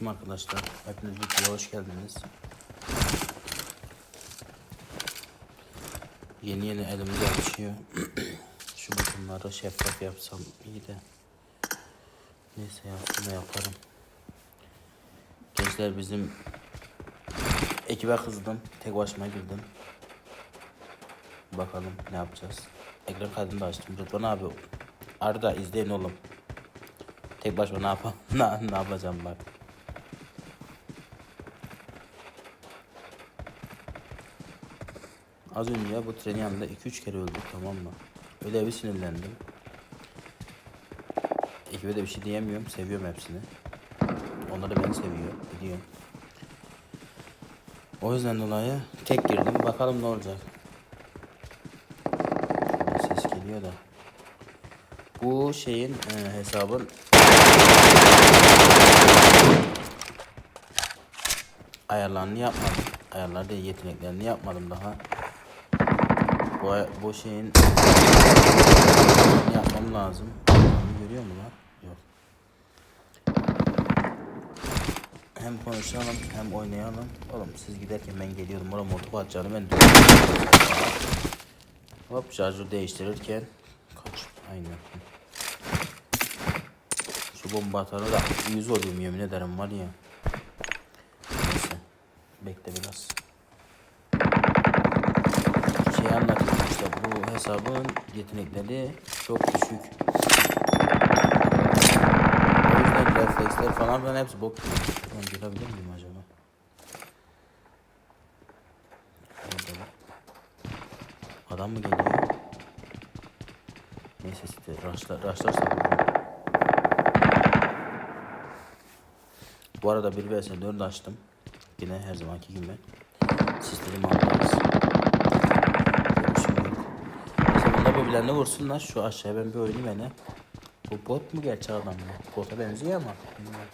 Selamünaleyküm arkadaşlar. Hepiniz videoya hoş geldiniz. Yeni yeni elimize alışıyor. Şu butonları şeffaf yapsam iyi de. Neyse ya şunu yaparım. Gençler bizim ekibe kızdım. Tek başıma girdim. Bakalım ne yapacağız. Ekran kaydını da açtım. Rıdvan abi Arda izleyin oğlum. Tek başıma ne yapam ne, ne yapacağım bak. Az önce bu trenin yanında 2-3 kere öldük tamam mı? Öyle bir sinirlendim. Ekibe de bir şey diyemiyorum. Seviyorum hepsini. Onları da beni seviyor. Biliyorum. O yüzden dolayı tek girdim. Bakalım ne olacak. Ses geliyor da. Bu şeyin e, hesabın ayarlarını yapmadım. Ayarlar değil yeteneklerini yapmadım daha. Bu, bu şeyin yapmam lazım. Görüyor mu lan? Yok. Hem konuşalım hem oynayalım. Oğlum siz giderken ben geliyorum. Oraya motor atacağını ben. Hop şarjı değiştirirken kaç aynen. Şu bomba atarı da yüz oluyorum yemin ederim var ya. Neyse. Bekle biraz. Hesabın yetenekleri çok düşük. O yüzden refleksler falan filan hepsi bok. Ben görebilir miyim acaba? Adam mı geliyor? Neyse işte raşlar, raşlarsa. Bu arada bir vs 4 açtım. Yine her zamanki gibi. Sistemi alırız. Görüşüm yok. Bunlar birbirlerine vursunlar. Şu aşağıya ben bir oynayayım hele. Bu bot mu gerçek adam mı? Bota benziyor ama. Bilmiyorum.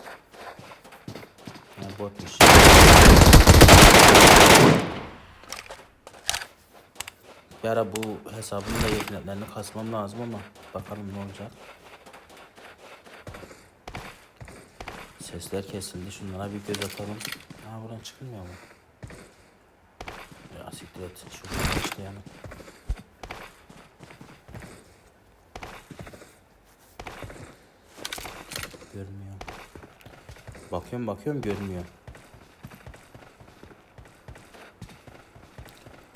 Ha, botmuş. Bir ara bu hesabın da yeteneklerini kasmam lazım ama bakalım ne olacak. Sesler kesildi. Şunlara bir göz atalım. Ha buradan çıkılmıyor mu? Ya siktir et. Şuradan. Görmüyor. Bakıyorum bakıyorum görmüyor.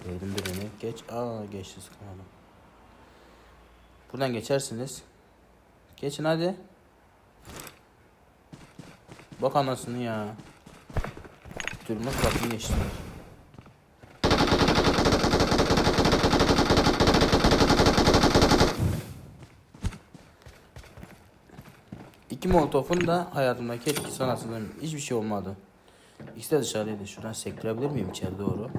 Gördüm birini. Geç. Aa geçti sıkamadım. Buradan geçersiniz. Geçin hadi. Bak anasını ya. Durmak bakın geçti. İki molotofun da hayatımdaki etkisi sanatından hiçbir şey olmadı. İkisi de dışarıdaydı. Şuradan sektirebilir miyim içeri doğru?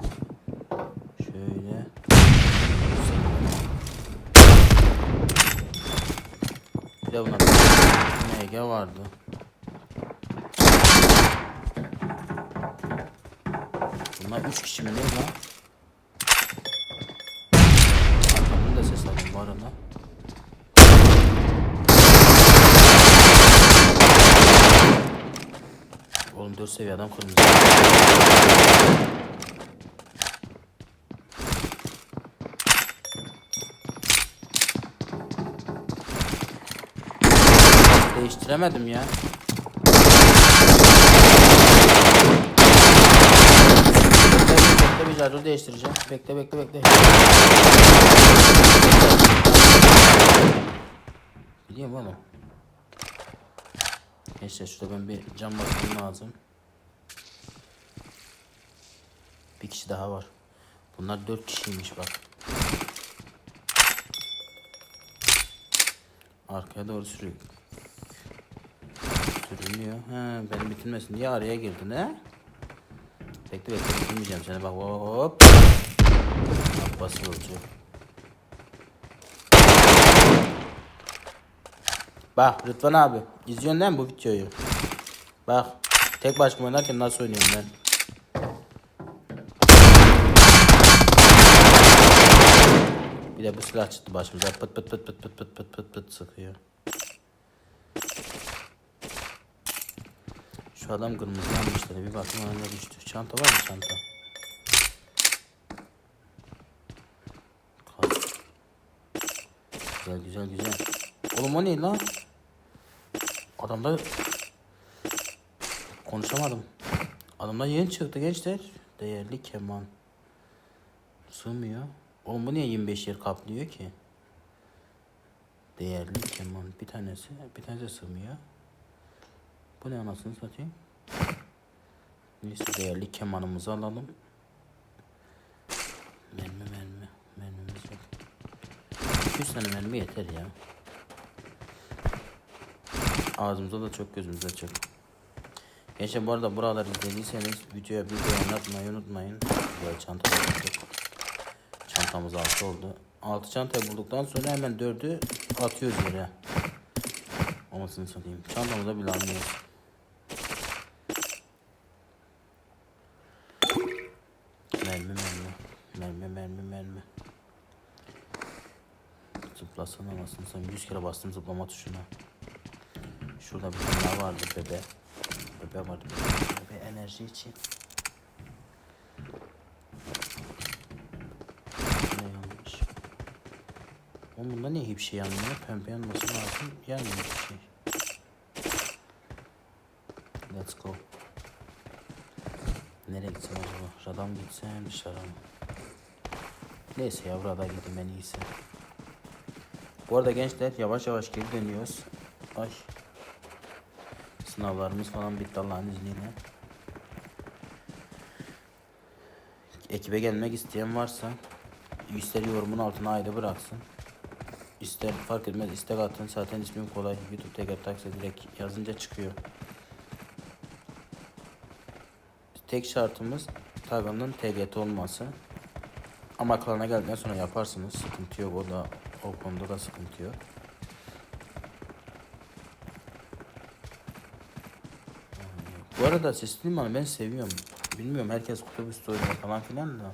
Şöyle. Bir de buna MG vardı. Bunlar üç kişi mi ne lan? Arkamdan da ses aldım bu arada. Oğlum 4 seviye adam kırmızı. Değiştiremedim ya. Bekle, bir şarjör değiştireceğim. Bekle bekle bekle. Biliyorum oğlum. Neyse şurada ben bir cam bakmam lazım. Bir kişi daha var. Bunlar dört kişiymiş bak. Arkaya doğru sürüyor. Sürünüyor. He, benim bitirmesin diye araya girdin he? Bekle bekle bitirmeyeceğim seni bak hop. Bak basılı Bak Rıdvan abi izliyorsun değil mi bu videoyu? Bak tek başıma oynarken nasıl oynuyorum ben? Bir de bu silah çıktı başımıza pıt pıt pıt pıt pıt pıt pıt pıt pıt sıkıyor. Şu adam kırmızı yanmışları bir bakayım önüne düştü. Çanta var mı çanta? Güzel güzel güzel. Oğlum o ne lan? Adamda konuşamadım. Adamda yeni çıktı gençler. Değerli keman. Sığmıyor. Oğlum bu niye 25 yer kaplıyor ki? Değerli keman. Bir tanesi, bir tanesi sığmıyor. Bu ne anasını satayım? Neyse değerli kemanımızı alalım. Mermi mermi. Mermimiz yok. 200 tane mermi yeter ya. Ağzımıza da çok gözümüze çok. Gençler bu arada buraları izlediyseniz videoya bir beğeni atmayı unutmayın. Böyle çanta bulduk. Çantamız altı oldu. Altı çantayı bulduktan sonra hemen dördü atıyoruz yere. Olmasını satayım. Çantamıza bile almıyoruz. Mermi mermi. Mermi mermi mermi. Zıplasana anasını sen 100 kere bastım zıplama tuşuna. Şurada bir tane vardı bebe. Bebe vardı bebe. Bebe enerji için. Ne yanlış? Oğlum bunda niye hiçbir şey yanmıyor? Pembe yanması lazım. Yanmıyor bir şey. Let's go. Nereye gitsem acaba? Radam gitsem dışarı mı? Neyse ya burada gideyim en iyisi. Bu arada gençler yavaş yavaş geri dönüyoruz. Ay. Sınavlarımız falan bitti Allah'ın izniyle. Ekibe gelmek isteyen varsa ister yorumun altına ayrı bıraksın. İster fark etmez istek atın. Zaten ismim kolay. YouTube Teker Taksi direkt yazınca çıkıyor. Tek şartımız Tagan'ın TGT olması. Ama klana geldikten sonra yaparsınız. Sıkıntı yok. O da o konuda da sıkıntı yok. Bu arada Sesli ben seviyorum. Bilmiyorum herkes kutubüs oynuyor falan filan da.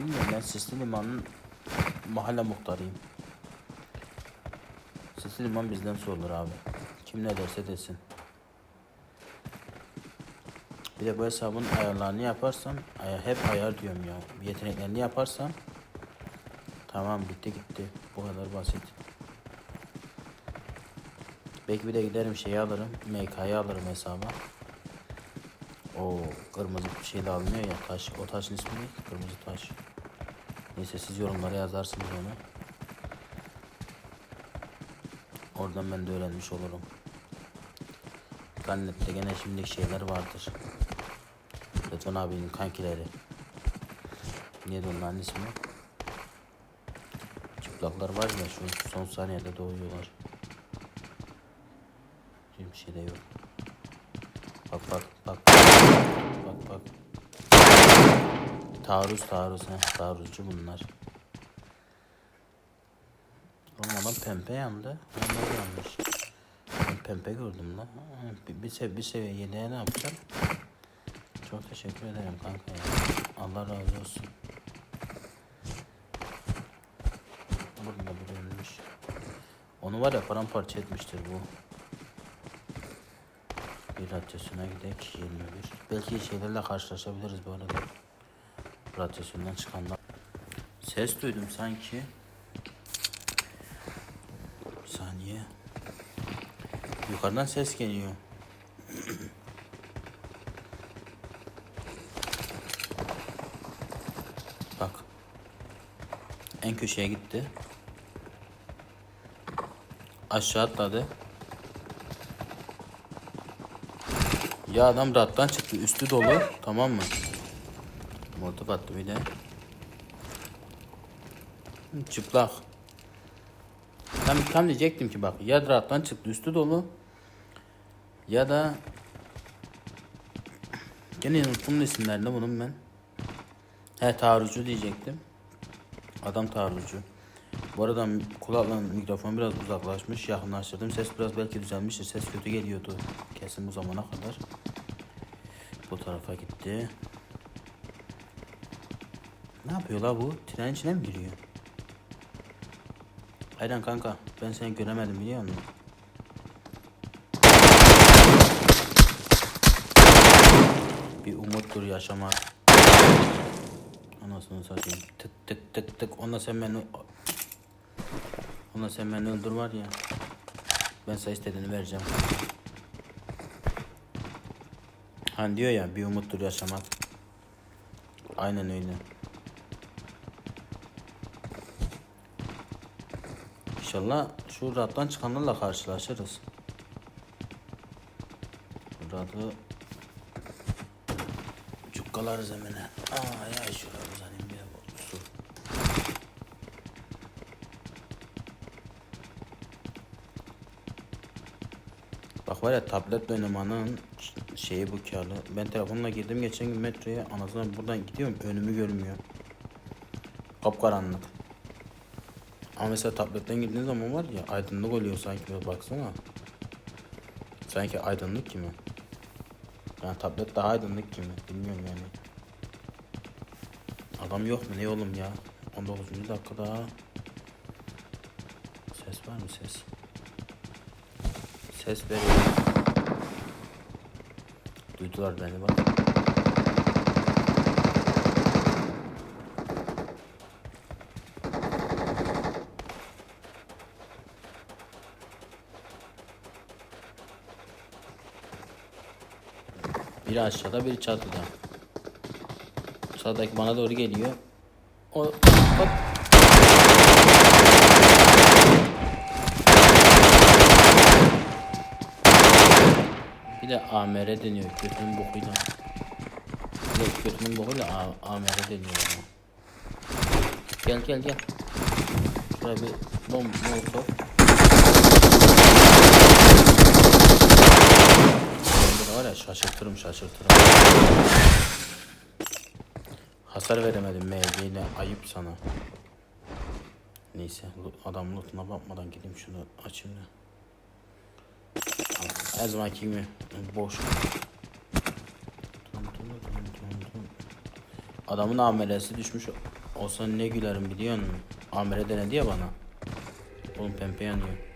Bilmiyorum ben Sesli Liman'ın mahalle muhtarıyım. Sesli Liman bizden sorulur abi. Kim ne derse desin. Bir de bu hesabın ayarlarını yaparsam, ay- hep ayar diyorum ya. Yeteneklerini yaparsam tamam bitti gitti. Bu kadar basit. Belki bir de giderim şeyi alırım. MK'yı alırım hesaba. O kırmızı bir şey de alınıyor ya taş. O taşın ismi ne? Kırmızı taş. Neyse siz yorumlara yazarsınız onu. Oradan ben de öğrenmiş olurum. Gannet'te gene şimdi şeyler vardır. Rıdvan abinin kankileri. Neydi onların ismi? Çıplaklar var ya şu son saniyede doğuyorlar. Hiçbir şey de yok. Bak bak bak. Bak bak. Taarruz taarruz ha. Taarruzcu bunlar. Oğlum adam pembe yandı. Onlar yanmış. Ben pembe gördüm lan. Bir, bir, sev, bir seviye yedeğe ne yapacağım? Çok teşekkür ederim kanka. Allah razı olsun. Burada ölmüş. Onu var ya paramparça etmiştir bu. Bir radyosuna gidek 21. Belki şeylerle karşılaşabiliriz bu arada. Radyosundan çıkanlar. Ses duydum sanki. Bir saniye. Yukarıdan ses geliyor. Bak. En köşeye gitti. Aşağı atladı. Ya adam rattan çıktı. Üstü dolu. Tamam mı? Molotof attı bir de. Çıplak. Tam, tam diyecektim ki bak ya rattan çıktı üstü dolu ya da gene unuttum isimlerini bunun ben. He taarruzcu diyecektim. Adam taarruzcu. Bu arada kulakla mikrofon biraz uzaklaşmış. Yakınlaştırdım. Ses biraz belki düzelmiştir. Ses kötü geliyordu. Kesin bu zamana kadar. Bu tarafa gitti. Ne yapıyor la bu? Trenin içine mi giriyor? Aynen kanka. Ben seni göremedim biliyor musun? Bir umuttur yaşamak. Anasını satayım. Tık tık tık tık. Ona sen beni... Ona sen beni öldür var ya. Ben sana istediğini vereceğim. Hani diyor ya bir umuttur yaşamak. Aynen öyle. İnşallah şu rattan çıkanlarla karşılaşırız. Radı cukkalarız hemen. Aa ya şuraya uzanayım bir su. Bak var ya tablet oynamanın şeyi bu karlı. Ben telefonla girdim geçen gün metroya anasını buradan gidiyorum önümü görmüyor. Kapkaranlık. Ama mesela tabletten girdiğin zaman var ya aydınlık oluyor sanki baksana. Sanki aydınlık gibi. Yani tablet daha aydınlık gibi. Bilmiyorum yani. Adam yok mu ne oğlum ya? 19. dakikada. Ses var mı ses? Ses veriyor. Duydular beni bak. Biri aşağıda biri çatıda. Çatıdaki bana doğru geliyor. O hop. Bir de AMR deniyor götünün bokuyla. Bir de götünün bokuyla AMR deniyor. Gel gel gel. Şuraya bir bom molotof. Ben de var ya şaşırtırım şaşırtırım. Hasar veremedim MG ile ayıp sana. Neyse adam lootuna bakmadan gideyim şunu açayım da. Her zamanki gibi boş. Adamın amelesi düşmüş olsa ne gülerim biliyor musun? Amele denedi ya bana. Oğlum pempe yanıyor.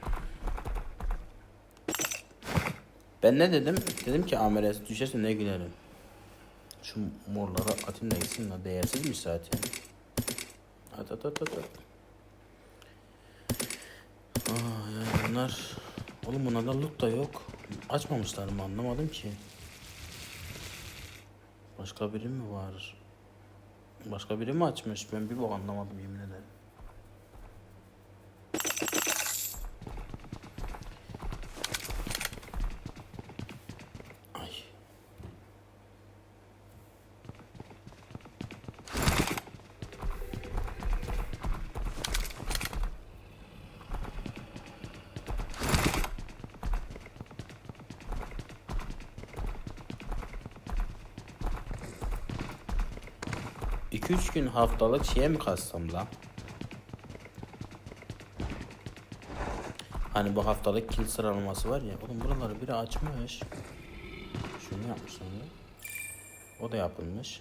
Ben ne dedim? Dedim ki amelesi düşerse ne gülerim. Şu morlara atayım da gitsin la değersizmiş zaten. At at at at at. Aa yani bunlar Oğlum bunlarda loot da yok. Açmamışlar mı anlamadım ki. Başka biri mi var? Başka biri mi açmış? Ben bir bok anlamadım yemin ederim. 2-3 gün haftalık şeye mi kastım la? Hani bu haftalık kill sıralaması var ya. Oğlum buraları biri açmış. Şunu yapmış sanırım. O da yapılmış.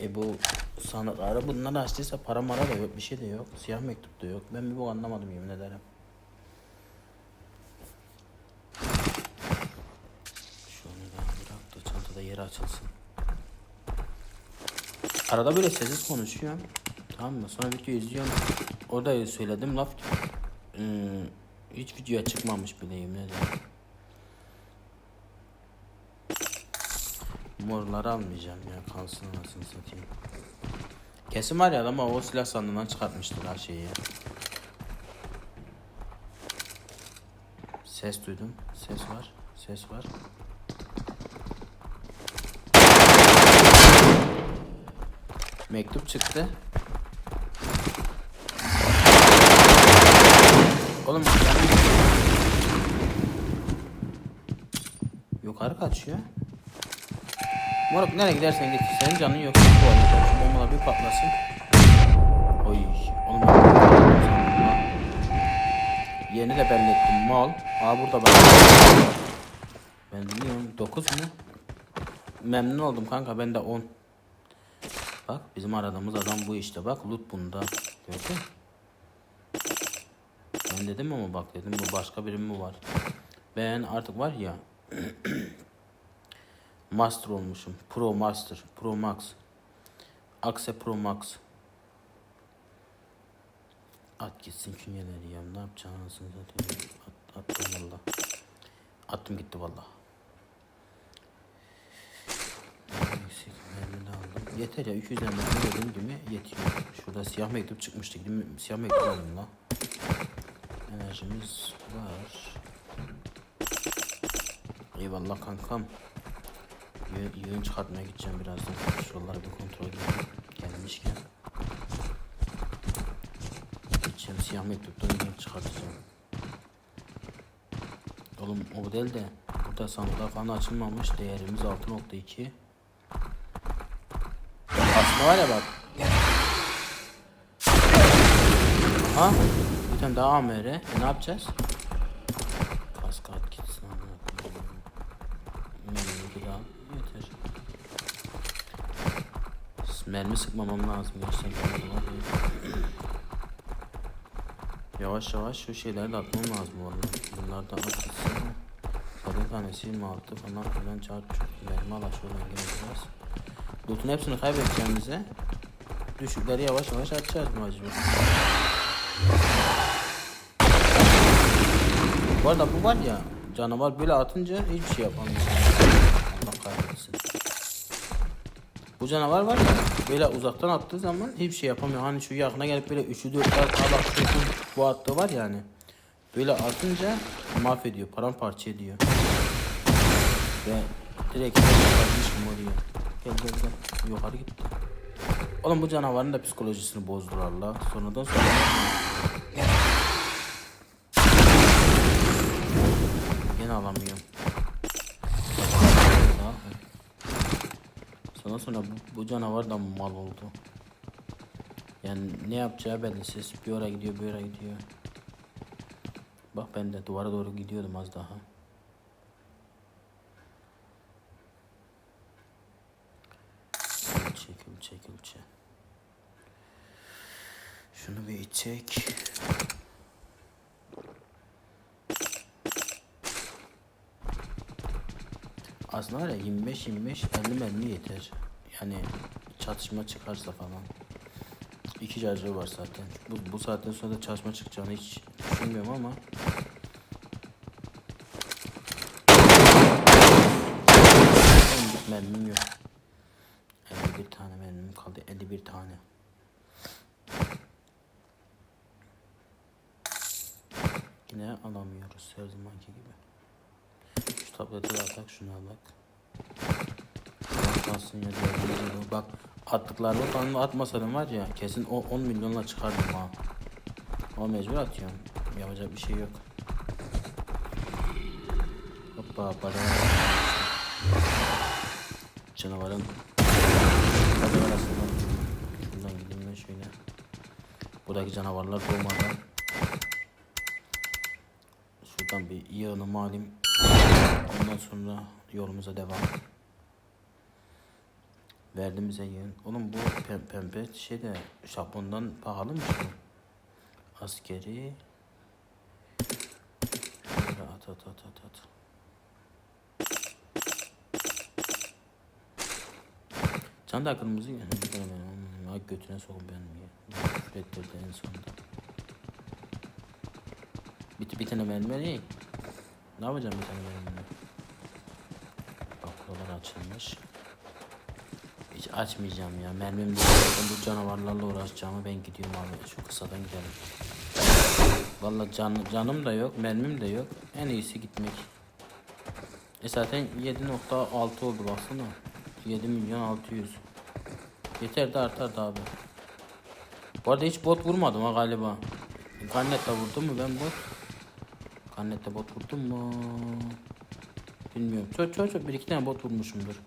E bu sanatları bunlar açtıysa para mara da yok bir şey de yok. Siyah mektup da yok. Ben bir bu anlamadım yemin ederim. Açılsın. Arada böyle sessiz konuşuyorum. Tamam mı? Sonra video izliyorum. Orada söyledim laf. Ee, hiç videoya çıkmamış bile yemin ederim. Morları almayacağım ya. Kalsın anasını satayım. Kesin var ya ama o silah sandığından çıkartmıştır her şeyi. Ses duydum. Ses var. Ses var. Mektup çıktı. Oğlum Yukarı kaçıyor. Moruk nereye gidersen git. Senin canın yok. Bu arada şu bombalar bir patlasın. Oy. Oğlum ben. Yeni de belli ettim. Mal. Aa burada bak. Ben biliyorum. 9 mu? Memnun oldum kanka. Ben de 10. Bak bizim aradığımız adam bu işte. Bak loot bunda. Gördün? Ben dedim ama bak dedim bu başka biri mi var? Ben artık var ya Master olmuşum. Pro Master. Pro Max. Akse Pro Max. At gitsin künyeleri ya. Ne yapacağım anasını satayım. At, attım valla. Attım gitti valla. Eksik mermi de aldım. Yeter ya 200 mermi dediğim gibi yetiyor. Şurada siyah mektup çıkmıştı. Gidin siyah mektup alayım la. Enerjimiz var. Eyvallah kankam. Yığın çıkartmaya gideceğim birazdan. Şuraları bir kontrol edeyim. Gelmişken. Gideceğim siyah mektuptan yığın çıkartacağım. Oğlum o değil de burada sandıklar falan açılmamış. Değerimiz 6.2. Ya bak. Ha? Bir tane daha AMR. E, ne yapacağız? Kask at gitsin. Mermi bir daha yeter. Mermi sıkmamam lazım. Yavaş yavaş şu şeyleri de atmam lazım bu arada. Bunlar da at gitsin. Kadın tanesi 26 falan filan çarp mermi ala şuradan gene biraz. Loot'un hepsini kaybedeceğimize düşükleri yavaş yavaş açacağız mecbur. Bu arada bu var ya canavar böyle atınca hiçbir şey yapamıyor. Allah kahretsin. Bu canavar var ya böyle uzaktan attığı zaman hiçbir şey yapamıyor. Hani şu yakına gelip böyle 3'ü 4'ü bakıyorsun bu attığı var yani. Böyle atınca mahvediyor, paramparça ediyor. Ve direkt kardeşim oraya. Gel gel gel. Yukarı gitti. Oğlum bu canavarın da psikolojisini bozdular la. Sonradan sonra. Yine alamıyorum. Sonra sonra bu, bu canavar da mal oldu. Yani ne yapacağı belirsiz. Bir oraya gidiyor, bir oraya gidiyor. Bak ben de duvara doğru gidiyordum az daha. Ülçe, ülçe, ülçe. Şunu bir içecek. Aslında var ya 25 25 50 mermi yeter. Yani çatışma çıkarsa falan. İki charger var zaten. Bu, bu saatten sonra da çatışma çıkacağını hiç düşünmüyorum ama. Bir mermim yok. 51 tane mermim kaldı. 51 tane. Yine alamıyoruz her zamanki gibi. Şu tablete de atak şuna bak. Atmasın ya de. Bak attıklarını falan atmasaydım var ya kesin o 10 milyonla çıkardım ha. Ama mecbur atıyorum. Yapacak bir şey yok. Hoppa badana. Canavarın badana arasından şuradan gideyim ben şöyle. Buradaki canavarlar doğmadan şuradan bir yığınımı alayım. Ondan sonra yolumuza devam. Verdim bize yığın. Oğlum bu pem pembe şey de Japon'dan pahalımış mı? Askeri. Şöyle at at at at at. Can da kırmızı ya. Ay götüne sokun benim ya. Küfür ettirdi en sonunda. Bir, bir tane benim değil. Ne yapacağım bir tane benim? Bak açılmış. Hiç açmayacağım ya. Mermim de bu canavarlarla uğraşacağımı ben gidiyorum abi. Şu kısadan gidelim. Vallahi can, canım da yok, mermim de yok. En iyisi gitmek. E zaten 7.6 oldu baksana. 7 milyon 600. Yeter de abi. Bu arada hiç bot vurmadım ha galiba. Karnette vurdum mu ben bot? Karnette bot vurdum mu? Bilmiyorum. Çok çok çok bir iki tane bot vurmuşumdur.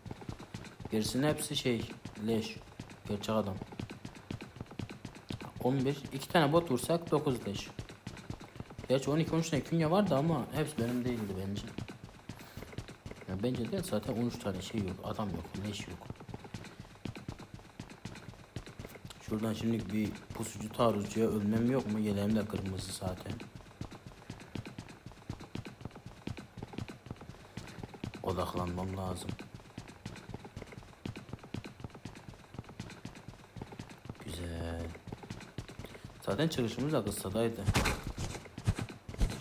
Gerisinin hepsi şey leş. Gerçek adam. 11 iki tane bot vursak 9 leş. Gerçi 12 13 tane künye vardı ama hepsi benim değildi bence. Ya bence değil zaten 13 tane şey yok. Adam yok. Leş yok. Şuradan şimdi bir pusucu taarruzcuya ölmem yok mu? Yeleğim de kırmızı zaten. Odaklanmam lazım. Güzel. Zaten çıkışımız da kıssadaydı.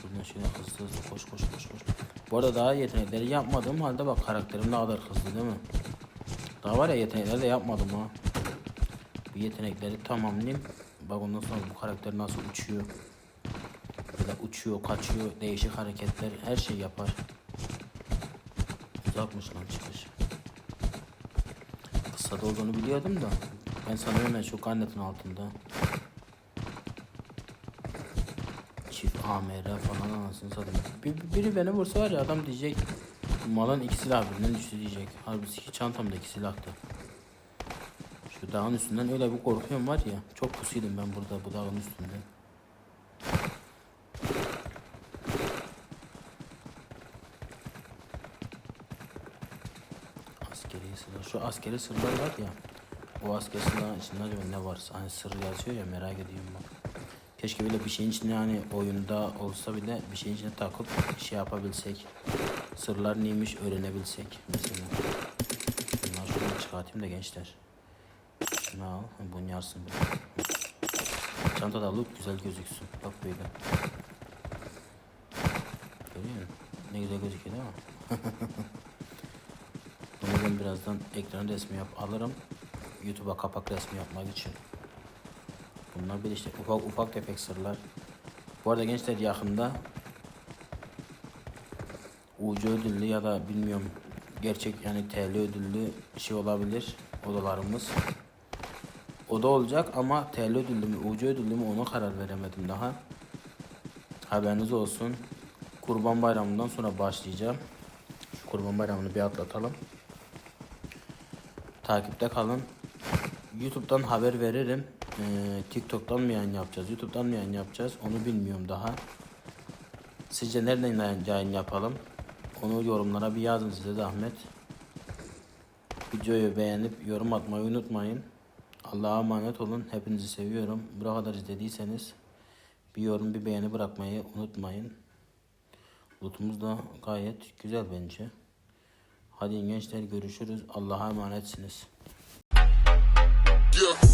Buradan şöyle hızlı hızlı koş koş koş koş. Bu arada daha yetenekleri yapmadığım halde bak karakterim ne kadar hızlı değil mi? Daha var ya yetenekleri de yapmadım ha. Yetenekleri tamamlayayım. Bak ondan sonra bu karakter nasıl uçuyor. Böyle uçuyor, kaçıyor, değişik hareketler, her şey yapar. Uzakmış lan çıkış. Kısada olduğunu biliyordum da. Ben sanıyorum ben şu karnetin altında. Çift AMR falan anasını satayım. Bir, biri beni vursa var ya adam diyecek. Malın iki silah birinden düştü diyecek. Halbuki ki çantamda iki silahtı. Şu dağın üstünden öyle bir korkuyorum var ya. Çok pusuydum ben burada bu dağın üstünde. Askeri sırlar. Şu askeri sırlar var ya. O askeri sırların içinde acaba ne varsa hani sır yazıyor ya merak ediyorum ben. Keşke böyle bir şeyin içinde hani oyunda olsa bile bir şeyin içine takıp şey yapabilsek. Sırlar neymiş öğrenebilsek mesela. Bunları şuradan çıkartayım da gençler. Şunu al. Bunu yarsın. Çantada loot güzel gözüksün. Bak böyle. Görüyor musun? Ne güzel gözüküyor değil mi? Bunu ben birazdan ekran resmi yap alırım. YouTube'a kapak resmi yapmak için. Bunlar bir işte ufak ufak tefek sırlar. Bu arada gençler yakında ucu ödüllü ya da bilmiyorum gerçek yani TL ödüllü şey olabilir odalarımız. Oda olacak ama TL ödüllü mü ucu ödüllü mü ona karar veremedim daha. Haberiniz olsun. Kurban Bayramı'ndan sonra başlayacağım. Şu Kurban Bayramı'nı bir atlatalım. Takipte kalın. YouTube'dan haber veririm. Ee, TikTok'tan mı yayın yapacağız? YouTube'dan mı yayın yapacağız? Onu bilmiyorum daha. Sizce nereden yayın yapalım? Onu yorumlara bir yazın size zahmet. Videoyu beğenip yorum atmayı unutmayın. Allah'a emanet olun. Hepinizi seviyorum. Buraya kadar izlediyseniz bir yorum bir beğeni bırakmayı unutmayın. Lootumuz da gayet güzel bence. Hadi gençler görüşürüz. Allah'a emanetsiniz. Yeah.